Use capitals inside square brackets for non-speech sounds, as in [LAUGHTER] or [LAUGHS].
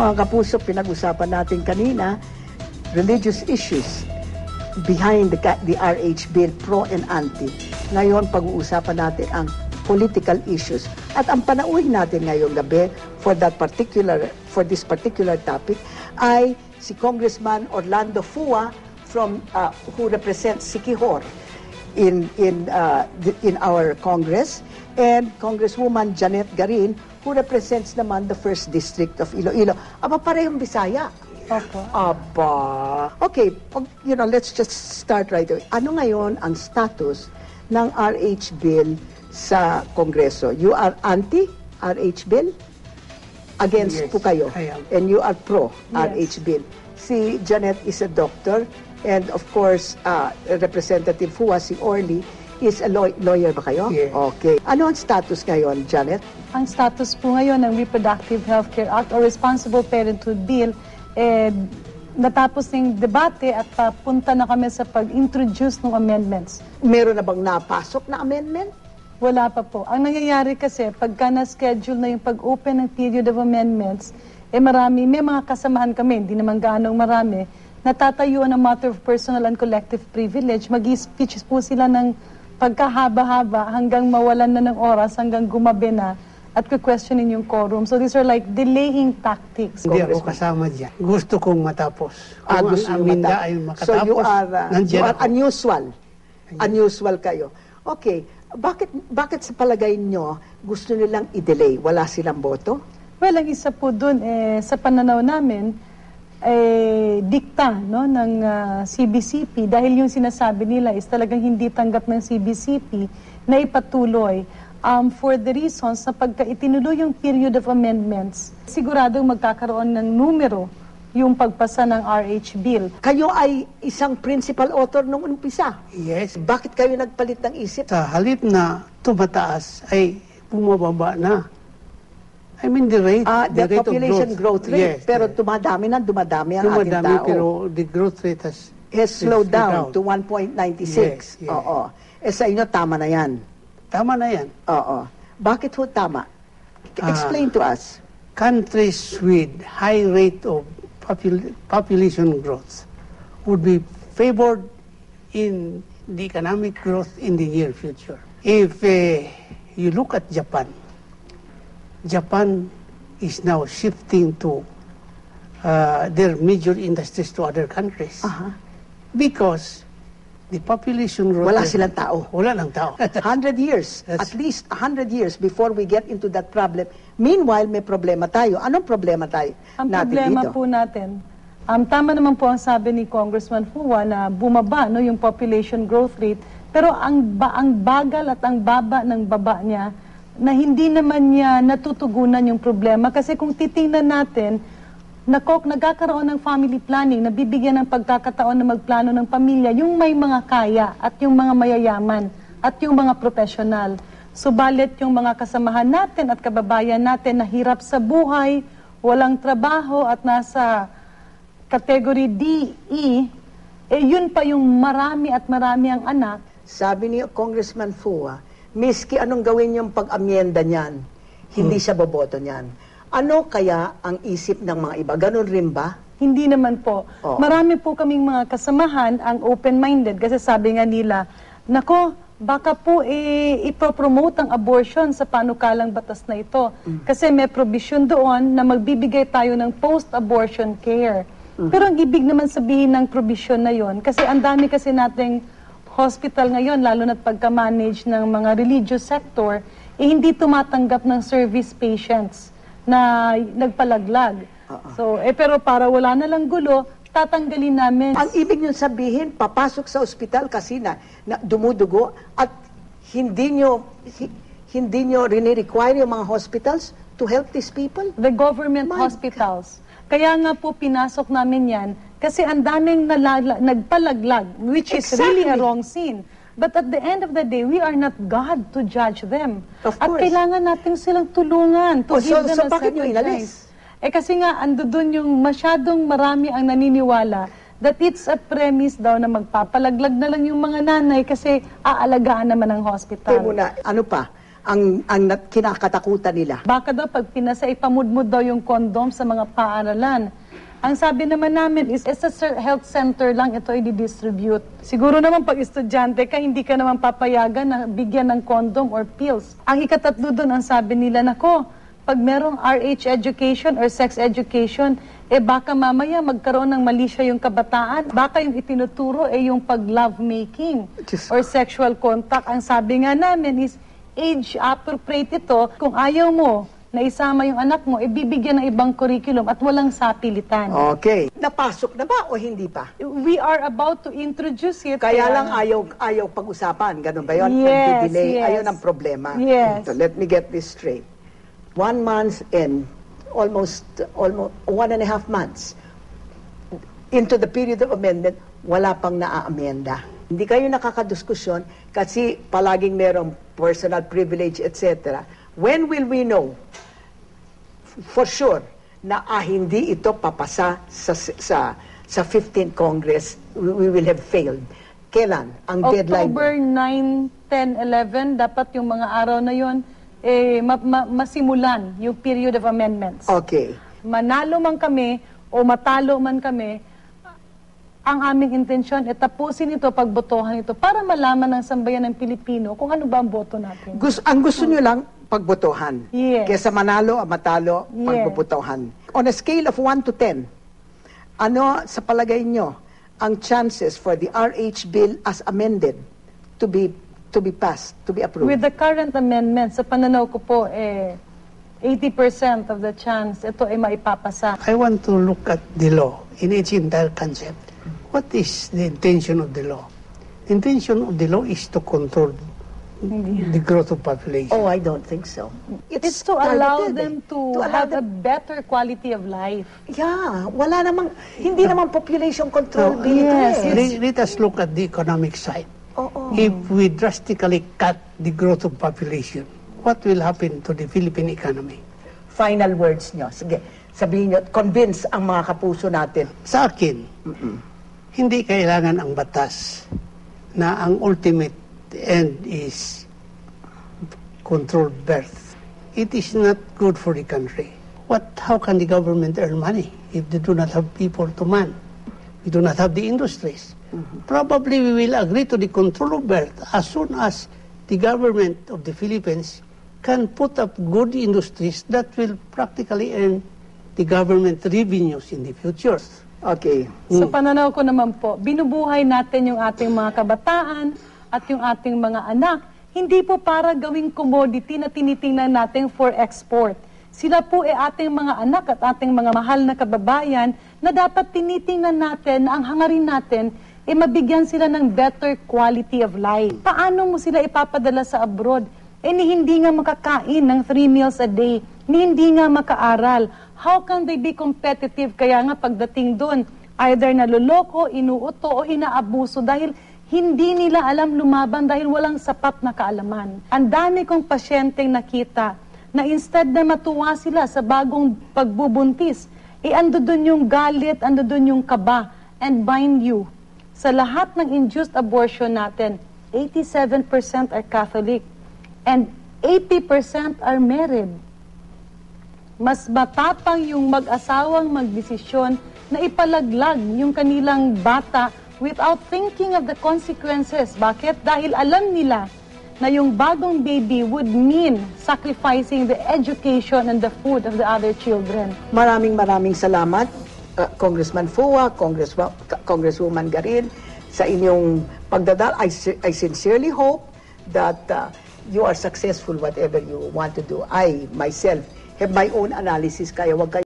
Mga kapuso, pinag-usapan natin kanina, religious issues behind the, the RH bill, pro and anti. Ngayon, pag-uusapan natin ang political issues. At ang panauhin natin ngayong gabi for that particular for this particular topic ay si Congressman Orlando Fua from uh, who represents Sikihor in in uh, in our Congress and Congresswoman Janet Garin who represents naman the first district of Iloilo. Aba parehong Bisaya. Opo. Aba. Okay, pag- you know, let's just start right away. Ano ngayon ang status ng RH bill sa Kongreso? You are anti RH bill? Against Yes, po kayo? And you are pro Yes. RH bill. Si Janet is a doctor and of course, uh, Representative Fua, si Orly, is a law- lawyer ba kayo? Yes. Okay. Ano ang status ngayon, Janet? Ang status po ngayon ng Reproductive Healthcare Act o Responsible Parenthood Bill, eh, natapos ng debate at papunta na kami sa pag-introduce ng amendments. Meron na bang napasok na amendment? Wala pa po. Ang nangyayari kasi, pagka na-schedule na yung pag-open ng period of amendments, eh marami, may mga kasamahan kami, hindi naman gaanong marami, natatayuan ng matter of personal and collective privilege. Mag-speeches po sila ng pagkahaba-haba hanggang mawalan na ng oras, hanggang gumabi na at questionin yung quorum. So these are like delaying tactics. Hindi ako kasama diyan. Gusto kong matapos. Ah, Kung gusto ang aminda ay So makatapos, you are, uh, you are ako. unusual. Unusual kayo. Okay. Bakit bakit sa palagay nyo gusto nilang i-delay? Wala silang boto? Well, ang isa po dun, eh, sa pananaw namin, eh, dikta no, ng ah, CBCP dahil yung sinasabi nila is talagang hindi tanggap ng CBCP na ipatuloy um, for the reasons na pagka itinuloy yung period of amendments, siguradong magkakaroon ng numero yung pagpasa ng RH bill. Kayo ay isang principal author nung umpisa. Yes. Bakit kayo nagpalit ng isip? Sa halip na tumataas ay bumababa na. I mean the rate, Ah, the, rate population of growth, rate. Yes, pero yes. dumadami na dumadami ang ating Dumadami, tao. pero the growth rate has has slowed down. to 1.96. Yes, yes. Oo. Eh sa inyo, tama na yan. Tama na yan. Oo. Bakit ho tama? Ah. Explain to us. countries with high rate of popul- population growth would be favored in the economic growth in the near future. If uh, you look at Japan, Japan is now shifting to uh, their major industries to other countries Aha. because the population growth Wala silang tao. Wala ng tao. [LAUGHS] 100 years, That's- at least 100 years before we get into that problem. Meanwhile, may problema tayo. Anong problema tayo Ang natin problema dito? po natin, um, tama naman po ang sabi ni Congressman Fua na bumaba no, yung population growth rate, pero ang, ba, ang bagal at ang baba ng baba niya na hindi naman niya natutugunan yung problema. Kasi kung titingnan natin, nakok, nagkakaroon ng family planning, nabibigyan ng pagkakataon na magplano ng pamilya, yung may mga kaya at yung mga mayayaman at yung mga profesional. Subalit yung mga kasamahan natin at kababayan natin na hirap sa buhay, walang trabaho at nasa category D, E, eh yun pa yung marami at marami ang anak, Sabi ni Congressman Fua, miski anong gawin yung pag-amyenda niyan, hindi siya boboto niyan. Ano kaya ang isip ng mga iba? Ganon rin ba? Hindi naman po. Oo. Marami po kaming mga kasamahan ang open-minded kasi sabi nga nila, nako, baka po eh, ipopromote ang abortion sa panukalang batas na ito. Kasi may provision doon na magbibigay tayo ng post-abortion care. Pero ang ibig naman sabihin ng provision na yon, kasi ang dami kasi nating hospital ngayon, lalo na't pagka-manage ng mga religious sector, eh hindi tumatanggap ng service patients na nagpalaglag. So, eh pero para wala na lang gulo, tatanggalin namin. Ang ibig nyo sabihin, papasok sa ospital kasi na, na dumudugo at hindi hi- hindi nyo rini-require yung mga hospitals to help these people? The government My hospitals. Kaya nga po pinasok namin yan kasi ang daming nalala, nagpalaglag, which is really a Exactly. wrong sin. But at the end of the day, we are not God to judge them. Of At course. kailangan natin silang tulungan to Oh, so- give them so a bakit nyo second inalis? chance. Eh kasi nga, ando dun yung masyadong marami ang naniniwala that it's a premise daw na magpapalaglag na lang yung mga nanay kasi aalagaan naman ng hospital. Kaya muna, ano pa? ang, ang kinakatakutan nila. Baka daw pag pinasa, ipamudmud daw yung condom sa mga paaralan. Ang sabi naman namin is, sa ser- health center lang ito i-distribute. Siguro naman pag estudyante ka, hindi ka naman papayagan na bigyan ng condom or pills. Ang ikatatlo doon, ang sabi nila, nako, pag merong RH education or sex education, eh baka mamaya magkaroon ng mali siya yung kabataan. Baka yung itinuturo eh yung pag-love making Diyos or sexual contact. Ang sabi nga namin is age appropriate ito. Kung ayaw mo na isama yung anak mo, ibibigyan ng ibang curriculum at walang sapilitan. Okay. Napasok na ba o hindi pa? We are about to introduce it. Kaya lang ayaw ayaw pag-usapan, ganun ba yun? Yes, Nagdi-delay. yes. Ayun ang problema. Yes. So let me get this straight. One month in, almost, almost one and a half months into the period of amendment, wala pang naaamenda. Hindi kayo nakakadiskusyon kasi palaging merong personal privilege, etc. When will we know? For sure na ah, hindi ito papasa sa sa sa 15th Congress. We, we will have failed. Kailan? Ang deadline? October 9, 10, 11, dapat yung mga araw na yon eh, ma- ma- masimulan yung period of amendments. okay. Manalo man kami o matalo man kami, ang aming intensyon ay tapusin ito, pagbotohan ito, para malaman ng sambayan ng Pilipino kung ano ba ang boto natin. Gus- ang gusto nyo lang pagbotohan Yes. kesa manalo o matalo Yes. pagbobotohan on a scale of 1 to 10 ano sa palagay nyo ang chances for the RH bill as amended to be to be passed to be approved With the current amendments, sa pananaw ko po, eh, 80% of the chance ito ay maipapasa. I want to look at the law in its entire concept. What is the intention of the law? The intention of the law is to control the growth of population. Oh, I don't think so. It's, to allow targeted, them eh. to, allow have a them- better quality of life. Yeah, wala namang, hindi naman population control Now, bill ito yes, eh. let, let us look at the economic side. Oo. If we drastically cut the growth of population, what will happen to the Philippine economy? Final words nyo. Sige, sabihin nyo, convince ang mga kapuso natin. Sa akin, hindi kailangan ang batas na ang ultimate end is controlled birth. It is not good for the country. What, how can the government earn money if they do not have people to man? We do not have the industries. Probably we will agree to the control of birth as soon as the government of the Philippines can put up good industries that will practically earn the government revenues in the future. Okay. Sa pananaw ko naman po, binubuhay natin yung ating mga kabataan at yung ating mga anak. Hindi po para gawing commodity na tinitingnan natin for export. Sila po ay ating mga anak at ating mga mahal na kababayan na dapat tinitingnan natin na ang hangarin natin ay mabigyan sila ng better quality of life. Paano mo sila ipapadala sa abroad? Eh ni hindi nga makakain ng three meals a day, ni hindi nga makaaral. How can they be competitive? Kaya nga pagdating doon, either naluloko, inuuto o inaabuso dahil hindi nila alam lumaban dahil walang sapat na kaalaman. Ang dami kong pasyenteng nakita na instead na matuwa sila sa bagong pagbubuntis, eh ando doon yung galit, ando doon yung kaba. And mind you, sa lahat ng induced abortion natin, 87% are Catholic and 80% are married. Mas matapang yung mag-asawang magdesisyon na ipalaglag yung kanilang bata without thinking of the consequences. Bakit? Dahil alam nila na yung bagong baby would mean sacrificing the education and the food of the other children. Maraming maraming salamat, uh, Congressman Fua, Congresswa- Congresswoman Garin, sa inyong pagdadal. I, I sincerely hope that uh, you are successful whatever you want to do. I, myself, have my own analysis, kaya wag kayo